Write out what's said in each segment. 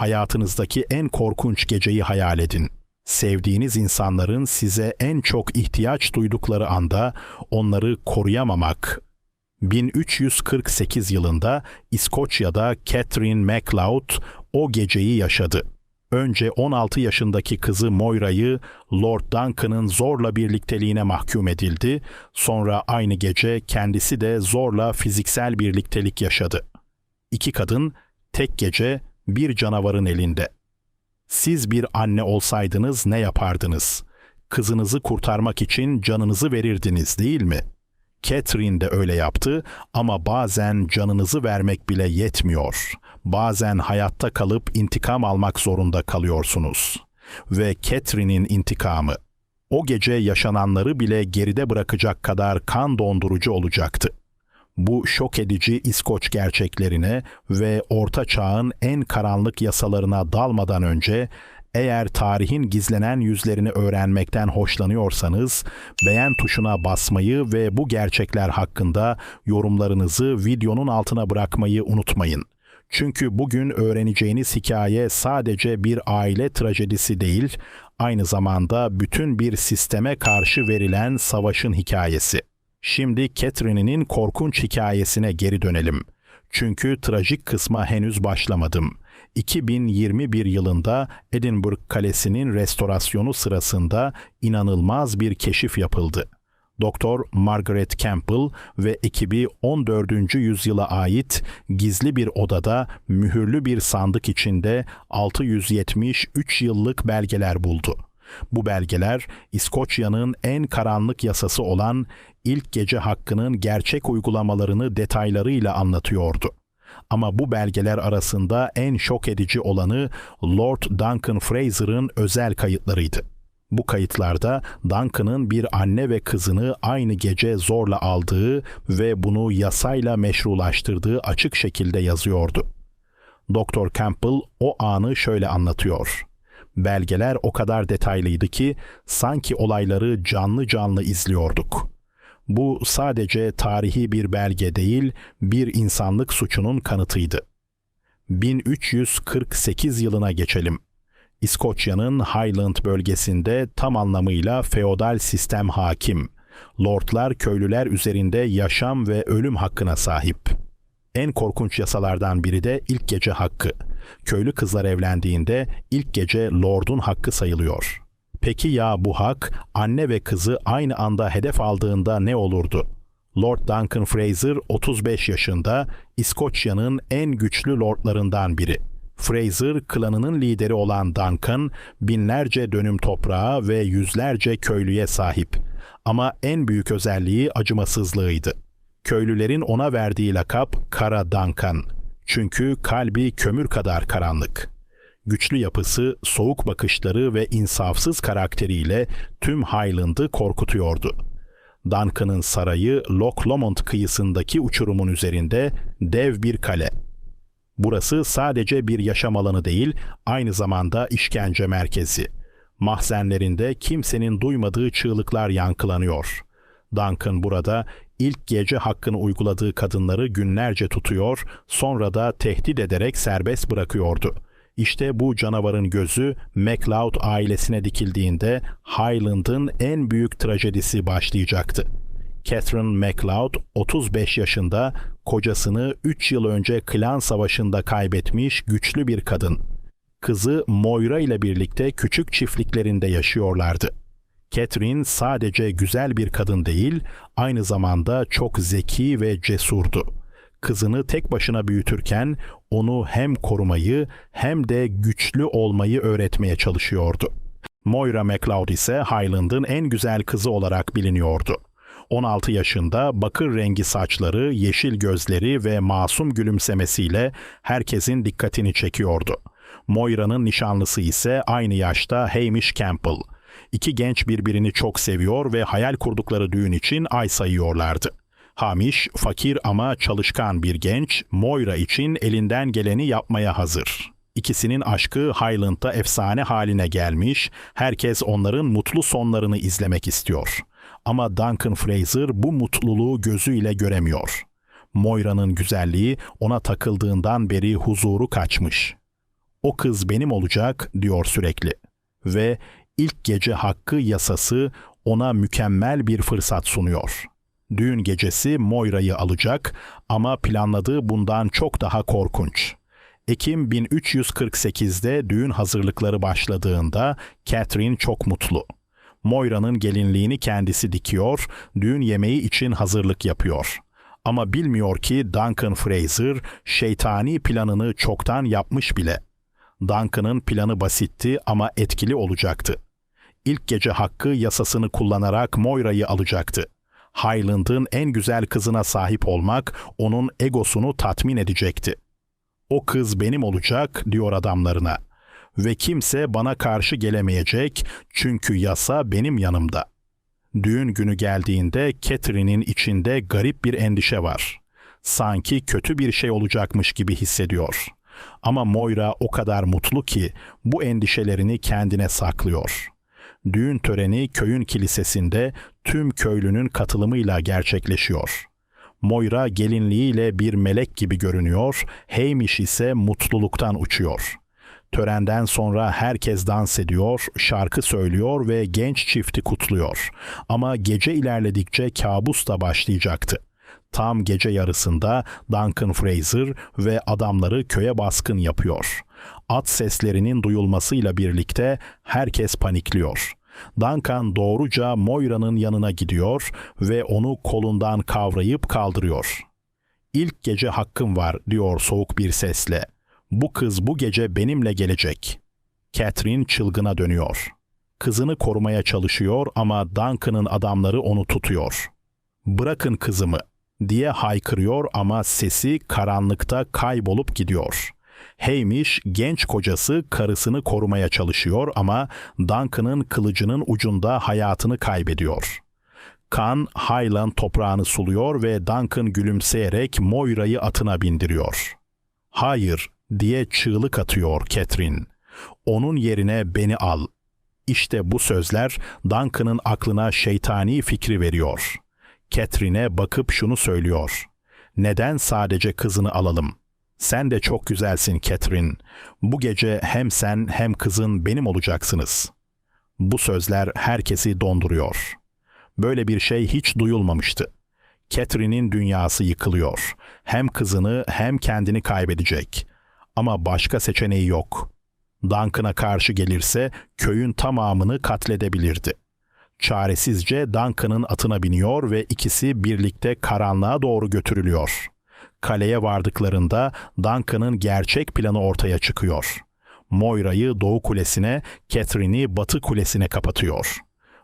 Hayatınızdaki en korkunç geceyi hayal edin. Sevdiğiniz insanların size en çok ihtiyaç duydukları anda onları koruyamamak. 1348 yılında İskoçya'da Catherine MacLeod o geceyi yaşadı. Önce 16 yaşındaki kızı Moira'yı Lord Duncan'ın zorla birlikteliğine mahkum edildi. Sonra aynı gece kendisi de zorla fiziksel birliktelik yaşadı. İki kadın tek gece bir canavarın elinde. Siz bir anne olsaydınız ne yapardınız? Kızınızı kurtarmak için canınızı verirdiniz değil mi? Catherine de öyle yaptı ama bazen canınızı vermek bile yetmiyor. Bazen hayatta kalıp intikam almak zorunda kalıyorsunuz. Ve Catherine'in intikamı o gece yaşananları bile geride bırakacak kadar kan dondurucu olacaktı. Bu şok edici İskoç gerçeklerine ve Orta Çağ'ın en karanlık yasalarına dalmadan önce eğer tarihin gizlenen yüzlerini öğrenmekten hoşlanıyorsanız beğen tuşuna basmayı ve bu gerçekler hakkında yorumlarınızı videonun altına bırakmayı unutmayın. Çünkü bugün öğreneceğiniz hikaye sadece bir aile trajedisi değil, aynı zamanda bütün bir sisteme karşı verilen savaşın hikayesi. Şimdi Catherine'in korkunç hikayesine geri dönelim. Çünkü trajik kısma henüz başlamadım. 2021 yılında Edinburgh Kalesi'nin restorasyonu sırasında inanılmaz bir keşif yapıldı. Doktor Margaret Campbell ve ekibi 14. yüzyıla ait gizli bir odada mühürlü bir sandık içinde 673 yıllık belgeler buldu. Bu belgeler İskoçya'nın en karanlık yasası olan ilk gece hakkının gerçek uygulamalarını detaylarıyla anlatıyordu. Ama bu belgeler arasında en şok edici olanı Lord Duncan Fraser'ın özel kayıtlarıydı. Bu kayıtlarda Duncan'ın bir anne ve kızını aynı gece zorla aldığı ve bunu yasayla meşrulaştırdığı açık şekilde yazıyordu. Dr. Campbell o anı şöyle anlatıyor. Belgeler o kadar detaylıydı ki sanki olayları canlı canlı izliyorduk. Bu sadece tarihi bir belge değil, bir insanlık suçunun kanıtıydı. 1348 yılına geçelim. İskoçya'nın Highland bölgesinde tam anlamıyla feodal sistem hakim. Lordlar köylüler üzerinde yaşam ve ölüm hakkına sahip. En korkunç yasalardan biri de ilk gece hakkı. Köylü kızlar evlendiğinde ilk gece lordun hakkı sayılıyor. Peki ya bu hak anne ve kızı aynı anda hedef aldığında ne olurdu? Lord Duncan Fraser 35 yaşında İskoçya'nın en güçlü lordlarından biri. Fraser klanının lideri olan Duncan binlerce dönüm toprağa ve yüzlerce köylüye sahip. Ama en büyük özelliği acımasızlığıydı. Köylülerin ona verdiği lakap Kara Duncan. Çünkü kalbi kömür kadar karanlık. Güçlü yapısı, soğuk bakışları ve insafsız karakteriyle tüm Highland'ı korkutuyordu. Duncan'ın sarayı Loch Lomond kıyısındaki uçurumun üzerinde dev bir kale. Burası sadece bir yaşam alanı değil, aynı zamanda işkence merkezi. Mahzenlerinde kimsenin duymadığı çığlıklar yankılanıyor. Duncan burada ilk gece hakkını uyguladığı kadınları günlerce tutuyor, sonra da tehdit ederek serbest bırakıyordu. İşte bu canavarın gözü MacLeod ailesine dikildiğinde Highland'ın en büyük trajedisi başlayacaktı. Catherine MacLeod 35 yaşında kocasını 3 yıl önce Klan Savaşı'nda kaybetmiş güçlü bir kadın. Kızı Moira ile birlikte küçük çiftliklerinde yaşıyorlardı. Catherine sadece güzel bir kadın değil, aynı zamanda çok zeki ve cesurdu. Kızını tek başına büyütürken onu hem korumayı hem de güçlü olmayı öğretmeye çalışıyordu. Moira MacLeod ise Highland'ın en güzel kızı olarak biliniyordu. 16 yaşında bakır rengi saçları, yeşil gözleri ve masum gülümsemesiyle herkesin dikkatini çekiyordu. Moira'nın nişanlısı ise aynı yaşta Hamish Campbell. İki genç birbirini çok seviyor ve hayal kurdukları düğün için ay sayıyorlardı. Hamish, fakir ama çalışkan bir genç, Moira için elinden geleni yapmaya hazır. İkisinin aşkı Highland'da efsane haline gelmiş, herkes onların mutlu sonlarını izlemek istiyor. Ama Duncan Fraser bu mutluluğu gözüyle göremiyor. Moira'nın güzelliği ona takıldığından beri huzuru kaçmış. O kız benim olacak diyor sürekli. Ve ilk gece hakkı yasası ona mükemmel bir fırsat sunuyor. Düğün gecesi Moira'yı alacak ama planladığı bundan çok daha korkunç. Ekim 1348'de düğün hazırlıkları başladığında Catherine çok mutlu. Moira'nın gelinliğini kendisi dikiyor, düğün yemeği için hazırlık yapıyor. Ama bilmiyor ki Duncan Fraser şeytani planını çoktan yapmış bile. Duncan'ın planı basitti ama etkili olacaktı. İlk gece hakkı yasasını kullanarak Moira'yı alacaktı. Highland'ın en güzel kızına sahip olmak onun egosunu tatmin edecekti. O kız benim olacak diyor adamlarına ve kimse bana karşı gelemeyecek çünkü yasa benim yanımda. Düğün günü geldiğinde Catherine'in içinde garip bir endişe var. Sanki kötü bir şey olacakmış gibi hissediyor. Ama Moira o kadar mutlu ki bu endişelerini kendine saklıyor. Düğün töreni köyün kilisesinde tüm köylünün katılımıyla gerçekleşiyor. Moira gelinliğiyle bir melek gibi görünüyor, Hamish ise mutluluktan uçuyor. Törenden sonra herkes dans ediyor, şarkı söylüyor ve genç çifti kutluyor. Ama gece ilerledikçe kabus da başlayacaktı. Tam gece yarısında Duncan Fraser ve adamları köye baskın yapıyor. At seslerinin duyulmasıyla birlikte herkes panikliyor. Duncan doğruca Moira'nın yanına gidiyor ve onu kolundan kavrayıp kaldırıyor. İlk gece hakkım var diyor soğuk bir sesle. Bu kız bu gece benimle gelecek. Catherine çılgına dönüyor. Kızını korumaya çalışıyor ama Duncan'ın adamları onu tutuyor. Bırakın kızımı diye haykırıyor ama sesi karanlıkta kaybolup gidiyor. Hamish genç kocası karısını korumaya çalışıyor ama Duncan'ın kılıcının ucunda hayatını kaybediyor. Kan Highland toprağını suluyor ve Duncan gülümseyerek Moira'yı atına bindiriyor. Hayır diye çığlık atıyor Catherine. Onun yerine beni al. İşte bu sözler Duncan'ın aklına şeytani fikri veriyor. Catherine'e bakıp şunu söylüyor. Neden sadece kızını alalım? Sen de çok güzelsin Catherine. Bu gece hem sen hem kızın benim olacaksınız. Bu sözler herkesi donduruyor. Böyle bir şey hiç duyulmamıştı. Catherine'in dünyası yıkılıyor. Hem kızını hem kendini kaybedecek. Ama başka seçeneği yok. Duncan'a karşı gelirse köyün tamamını katledebilirdi. Çaresizce Duncan'ın atına biniyor ve ikisi birlikte karanlığa doğru götürülüyor. Kaleye vardıklarında Duncan'ın gerçek planı ortaya çıkıyor. Moira'yı Doğu Kulesi'ne, Catherine'i Batı Kulesi'ne kapatıyor.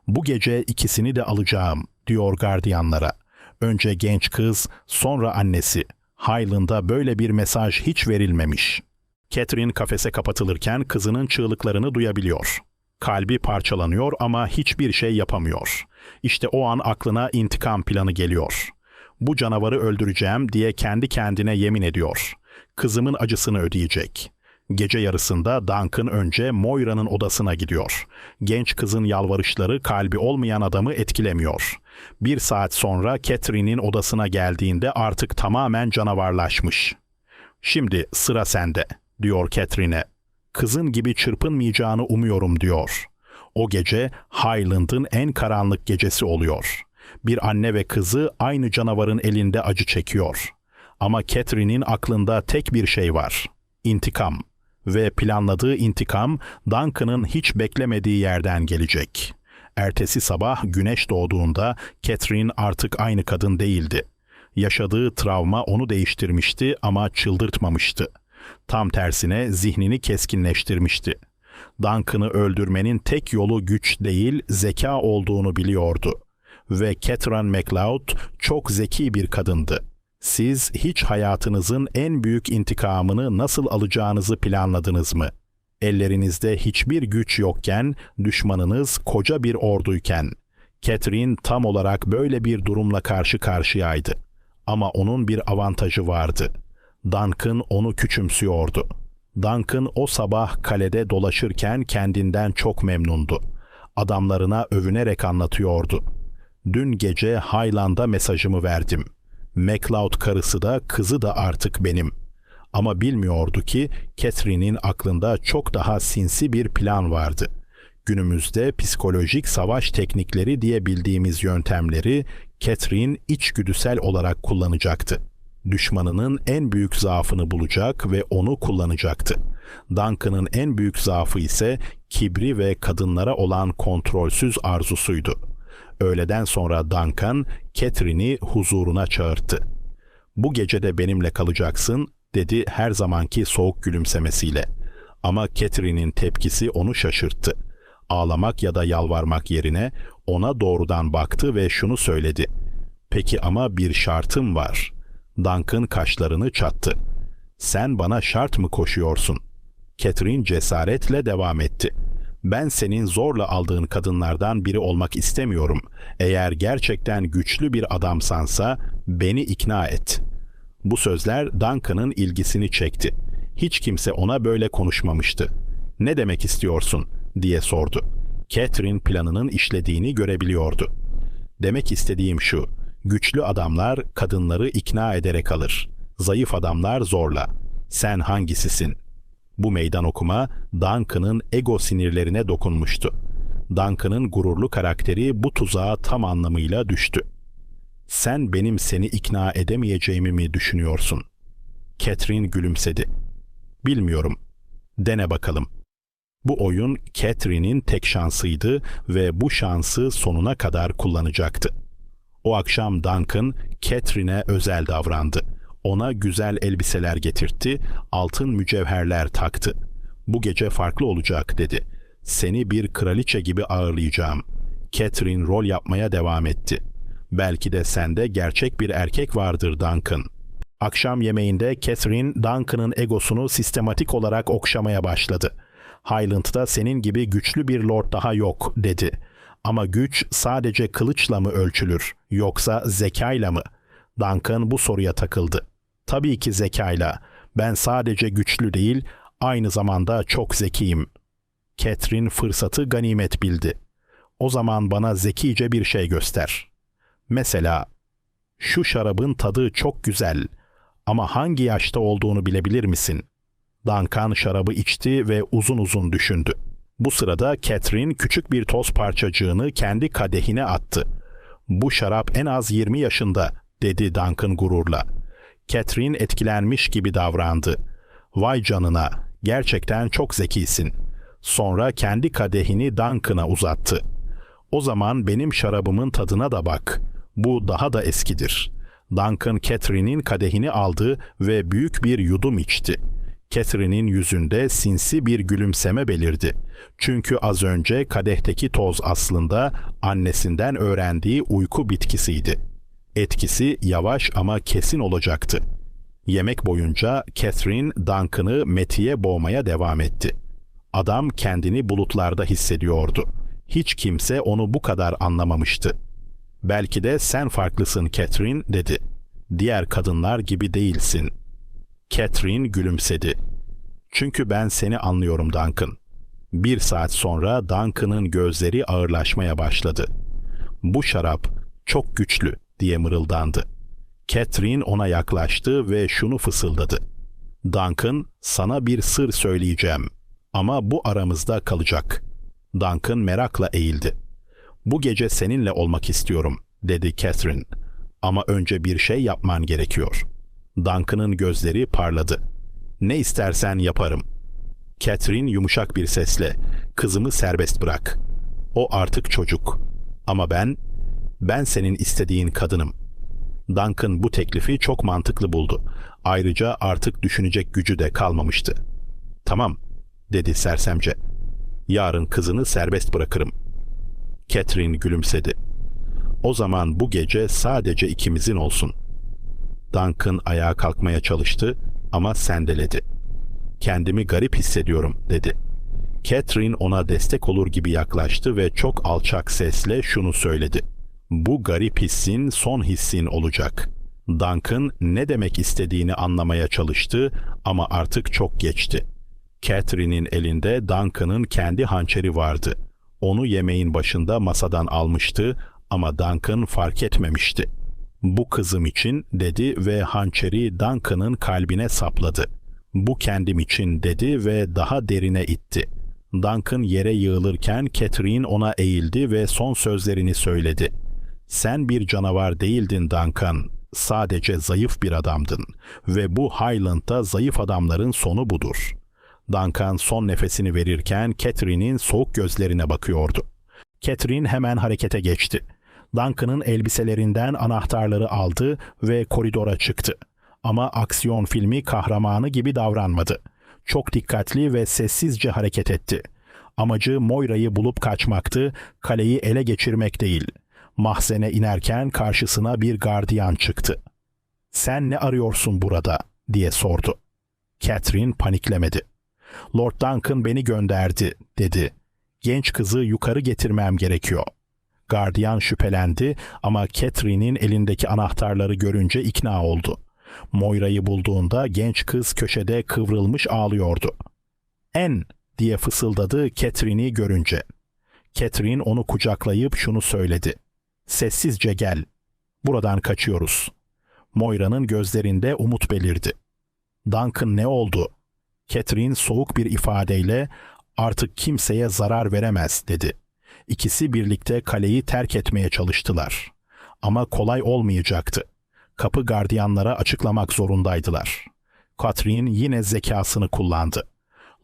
Bu gece ikisini de alacağım, diyor gardiyanlara. Önce genç kız, sonra annesi. Highland'a böyle bir mesaj hiç verilmemiş. Catherine kafese kapatılırken kızının çığlıklarını duyabiliyor. Kalbi parçalanıyor ama hiçbir şey yapamıyor. İşte o an aklına intikam planı geliyor. Bu canavarı öldüreceğim diye kendi kendine yemin ediyor. Kızımın acısını ödeyecek. Gece yarısında Duncan önce Moira'nın odasına gidiyor. Genç kızın yalvarışları kalbi olmayan adamı etkilemiyor. Bir saat sonra Catherine'in odasına geldiğinde artık tamamen canavarlaşmış. Şimdi sıra sende, diyor Catherine'e. Kızın gibi çırpınmayacağını umuyorum, diyor. O gece Highland'ın en karanlık gecesi oluyor. Bir anne ve kızı aynı canavarın elinde acı çekiyor. Ama Catherine'in aklında tek bir şey var. İntikam. Ve planladığı intikam Duncan'ın hiç beklemediği yerden gelecek. Ertesi sabah güneş doğduğunda Catherine artık aynı kadın değildi. Yaşadığı travma onu değiştirmişti ama çıldırtmamıştı. Tam tersine zihnini keskinleştirmişti. Duncan'ı öldürmenin tek yolu güç değil, zeka olduğunu biliyordu. Ve Catherine MacLeod çok zeki bir kadındı. Siz hiç hayatınızın en büyük intikamını nasıl alacağınızı planladınız mı? Ellerinizde hiçbir güç yokken, düşmanınız koca bir orduyken. Catherine tam olarak böyle bir durumla karşı karşıyaydı. Ama onun bir avantajı vardı. Duncan onu küçümsüyordu. Duncan o sabah kalede dolaşırken kendinden çok memnundu. Adamlarına övünerek anlatıyordu. Dün gece Highland'a mesajımı verdim. MacLeod karısı da kızı da artık benim. Ama bilmiyordu ki Catherine'in aklında çok daha sinsi bir plan vardı. Günümüzde psikolojik savaş teknikleri diye bildiğimiz yöntemleri Catherine içgüdüsel olarak kullanacaktı. Düşmanının en büyük zaafını bulacak ve onu kullanacaktı. Duncan'ın en büyük zaafı ise kibri ve kadınlara olan kontrolsüz arzusuydu. Öğleden sonra Duncan, Catherine'i huzuruna çağırdı. Bu gece de benimle kalacaksın, dedi her zamanki soğuk gülümsemesiyle. Ama Catherine'in tepkisi onu şaşırttı. Ağlamak ya da yalvarmak yerine ona doğrudan baktı ve şunu söyledi. Peki ama bir şartım var. Duncan kaşlarını çattı. Sen bana şart mı koşuyorsun? Catherine cesaretle devam etti. Ben senin zorla aldığın kadınlardan biri olmak istemiyorum. Eğer gerçekten güçlü bir adamsansa beni ikna et. Bu sözler Duncan'ın ilgisini çekti. Hiç kimse ona böyle konuşmamıştı. Ne demek istiyorsun diye sordu. Catherine planının işlediğini görebiliyordu. Demek istediğim şu. Güçlü adamlar kadınları ikna ederek alır. Zayıf adamlar zorla. Sen hangisisin? Bu meydan okuma Duncan'ın ego sinirlerine dokunmuştu. Duncan'ın gururlu karakteri bu tuzağa tam anlamıyla düştü. Sen benim seni ikna edemeyeceğimi mi düşünüyorsun? Catherine gülümsedi. Bilmiyorum. Dene bakalım. Bu oyun Catherine'in tek şansıydı ve bu şansı sonuna kadar kullanacaktı. O akşam Duncan, Catherine'e özel davrandı. Ona güzel elbiseler getirtti, altın mücevherler taktı. Bu gece farklı olacak dedi. Seni bir kraliçe gibi ağırlayacağım. Catherine rol yapmaya devam etti. Belki de sende gerçek bir erkek vardır Duncan. Akşam yemeğinde Catherine, Duncan'ın egosunu sistematik olarak okşamaya başladı. Highland'da senin gibi güçlü bir lord daha yok dedi. Ama güç sadece kılıçla mı ölçülür yoksa zekayla mı? Duncan bu soruya takıldı. Tabii ki zekayla. Ben sadece güçlü değil, aynı zamanda çok zekiyim. Catherine fırsatı ganimet bildi. O zaman bana zekice bir şey göster. Mesela, şu şarabın tadı çok güzel ama hangi yaşta olduğunu bilebilir misin? Duncan şarabı içti ve uzun uzun düşündü. Bu sırada Catherine küçük bir toz parçacığını kendi kadehine attı. Bu şarap en az 20 yaşında, dedi Duncan gururla. Catherine etkilenmiş gibi davrandı. Vay canına, gerçekten çok zekisin. Sonra kendi kadehini Duncan'a uzattı. O zaman benim şarabımın tadına da bak. Bu daha da eskidir. Duncan Catherine'in kadehini aldı ve büyük bir yudum içti. Catherine'in yüzünde sinsi bir gülümseme belirdi. Çünkü az önce kadehteki toz aslında annesinden öğrendiği uyku bitkisiydi. Etkisi yavaş ama kesin olacaktı. Yemek boyunca Catherine Duncan'ı metiye boğmaya devam etti. Adam kendini bulutlarda hissediyordu. Hiç kimse onu bu kadar anlamamıştı. Belki de sen farklısın Catherine dedi. Diğer kadınlar gibi değilsin. Catherine gülümsedi. Çünkü ben seni anlıyorum Duncan. Bir saat sonra Duncan'ın gözleri ağırlaşmaya başladı. Bu şarap çok güçlü diye mırıldandı. Catherine ona yaklaştı ve şunu fısıldadı. Duncan, sana bir sır söyleyeceğim ama bu aramızda kalacak. Duncan merakla eğildi. Bu gece seninle olmak istiyorum, dedi Catherine. Ama önce bir şey yapman gerekiyor. Duncan'ın gözleri parladı. Ne istersen yaparım. Catherine yumuşak bir sesle, kızımı serbest bırak. O artık çocuk. Ama ben ben senin istediğin kadınım. Duncan bu teklifi çok mantıklı buldu. Ayrıca artık düşünecek gücü de kalmamıştı. Tamam, dedi sersemce. Yarın kızını serbest bırakırım. Catherine gülümsedi. O zaman bu gece sadece ikimizin olsun. Duncan ayağa kalkmaya çalıştı ama sendeledi. Kendimi garip hissediyorum, dedi. Catherine ona destek olur gibi yaklaştı ve çok alçak sesle şunu söyledi. Bu garip hissin son hissin olacak. Duncan ne demek istediğini anlamaya çalıştı ama artık çok geçti. Catherine'in elinde Duncan'ın kendi hançeri vardı. Onu yemeğin başında masadan almıştı ama Duncan fark etmemişti. Bu kızım için dedi ve hançeri Duncan'ın kalbine sapladı. Bu kendim için dedi ve daha derine itti. Duncan yere yığılırken Catherine ona eğildi ve son sözlerini söyledi. Sen bir canavar değildin Duncan. Sadece zayıf bir adamdın. Ve bu Highland'da zayıf adamların sonu budur. Duncan son nefesini verirken Catherine'in soğuk gözlerine bakıyordu. Catherine hemen harekete geçti. Duncan'ın elbiselerinden anahtarları aldı ve koridora çıktı. Ama aksiyon filmi kahramanı gibi davranmadı. Çok dikkatli ve sessizce hareket etti. Amacı Moira'yı bulup kaçmaktı, kaleyi ele geçirmek değil. Mahzene inerken karşısına bir gardiyan çıktı. "Sen ne arıyorsun burada?" diye sordu. Catherine paniklemedi. "Lord Duncan beni gönderdi." dedi. "Genç kızı yukarı getirmem gerekiyor." Gardiyan şüphelendi ama Catherine'in elindeki anahtarları görünce ikna oldu. Moira'yı bulduğunda genç kız köşede kıvrılmış ağlıyordu. En diye fısıldadı Catherine'i görünce. Catherine onu kucaklayıp şunu söyledi. Sessizce gel. Buradan kaçıyoruz. Moira'nın gözlerinde umut belirdi. Duncan ne oldu? Catherine soğuk bir ifadeyle artık kimseye zarar veremez dedi. İkisi birlikte kaleyi terk etmeye çalıştılar. Ama kolay olmayacaktı. Kapı gardiyanlara açıklamak zorundaydılar. Catherine yine zekasını kullandı.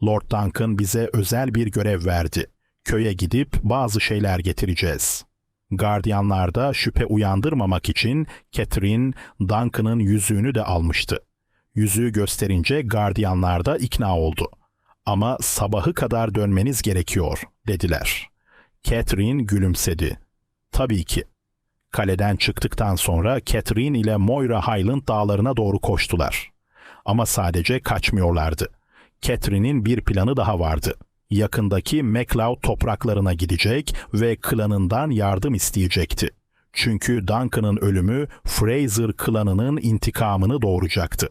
Lord Duncan bize özel bir görev verdi. Köye gidip bazı şeyler getireceğiz. Gardiyanlarda şüphe uyandırmamak için Catherine Duncan'ın yüzüğünü de almıştı. Yüzüğü gösterince gardiyanlar da ikna oldu. Ama sabahı kadar dönmeniz gerekiyor dediler. Catherine gülümsedi. Tabii ki. Kaleden çıktıktan sonra Catherine ile Moira Highland dağlarına doğru koştular. Ama sadece kaçmıyorlardı. Catherine'in bir planı daha vardı. Yakındaki MacLeod topraklarına gidecek ve klanından yardım isteyecekti. Çünkü Duncan'ın ölümü Fraser klanının intikamını doğuracaktı.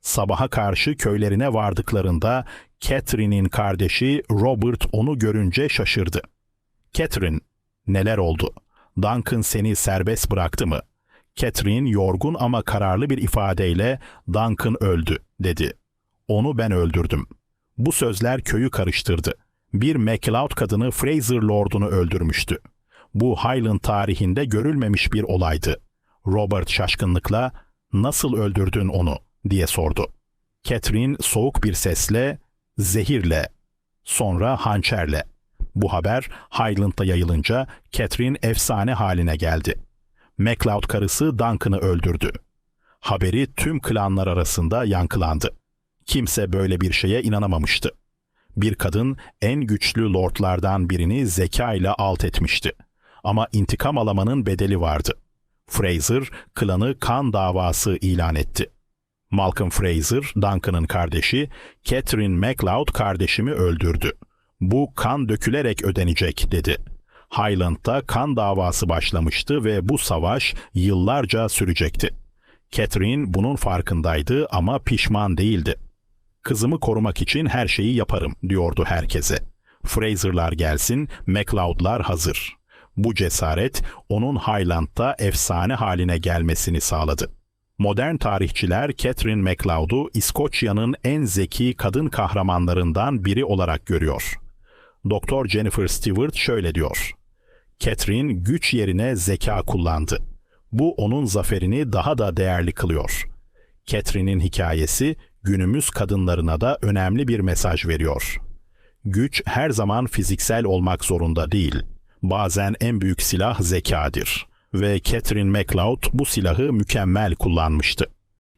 Sabaha karşı köylerine vardıklarında Catherine'in kardeşi Robert onu görünce şaşırdı. Catherine, neler oldu? Duncan seni serbest bıraktı mı? Catherine yorgun ama kararlı bir ifadeyle Duncan öldü dedi. Onu ben öldürdüm. Bu sözler köyü karıştırdı. Bir MacLeod kadını Fraser Lord'unu öldürmüştü. Bu Highland tarihinde görülmemiş bir olaydı. Robert şaşkınlıkla nasıl öldürdün onu diye sordu. Catherine soğuk bir sesle zehirle sonra hançerle bu haber Highland'da yayılınca Catherine efsane haline geldi. MacLeod karısı Duncan'ı öldürdü. Haberi tüm klanlar arasında yankılandı. Kimse böyle bir şeye inanamamıştı. Bir kadın en güçlü lordlardan birini zeka ile alt etmişti. Ama intikam alamanın bedeli vardı. Fraser, klanı kan davası ilan etti. Malcolm Fraser, Duncan'ın kardeşi, Catherine MacLeod kardeşimi öldürdü. Bu kan dökülerek ödenecek dedi. Highland'da kan davası başlamıştı ve bu savaş yıllarca sürecekti. Catherine bunun farkındaydı ama pişman değildi. Kızımı korumak için her şeyi yaparım diyordu herkese. Fraser'lar gelsin, MacLeod'lar hazır. Bu cesaret onun Highland'da efsane haline gelmesini sağladı. Modern tarihçiler Catherine MacLeod'u İskoçya'nın en zeki kadın kahramanlarından biri olarak görüyor. Doktor Jennifer Stewart şöyle diyor. Catherine güç yerine zeka kullandı. Bu onun zaferini daha da değerli kılıyor. Catherine'in hikayesi günümüz kadınlarına da önemli bir mesaj veriyor. Güç her zaman fiziksel olmak zorunda değil. Bazen en büyük silah zekadır ve Catherine MacLeod bu silahı mükemmel kullanmıştı.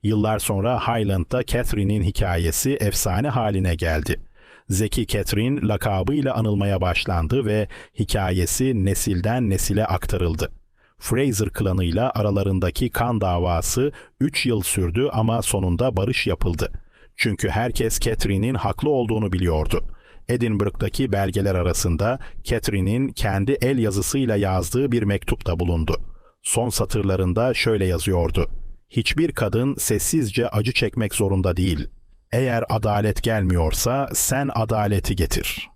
Yıllar sonra Highland'da Catherine'in hikayesi efsane haline geldi. Zeki Catherine lakabıyla anılmaya başlandı ve hikayesi nesilden nesile aktarıldı. Fraser klanıyla aralarındaki kan davası 3 yıl sürdü ama sonunda barış yapıldı. Çünkü herkes Catherine'in haklı olduğunu biliyordu. Edinburgh'daki belgeler arasında Catherine'in kendi el yazısıyla yazdığı bir mektup da bulundu. Son satırlarında şöyle yazıyordu. Hiçbir kadın sessizce acı çekmek zorunda değil. Eğer adalet gelmiyorsa sen adaleti getir.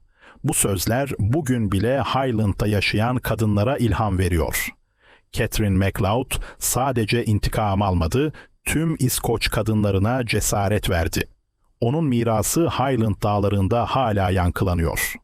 Bu sözler bugün bile Highland'da yaşayan kadınlara ilham veriyor. Catherine MacLeod sadece intikam almadı, tüm İskoç kadınlarına cesaret verdi. Onun mirası Highland dağlarında hala yankılanıyor.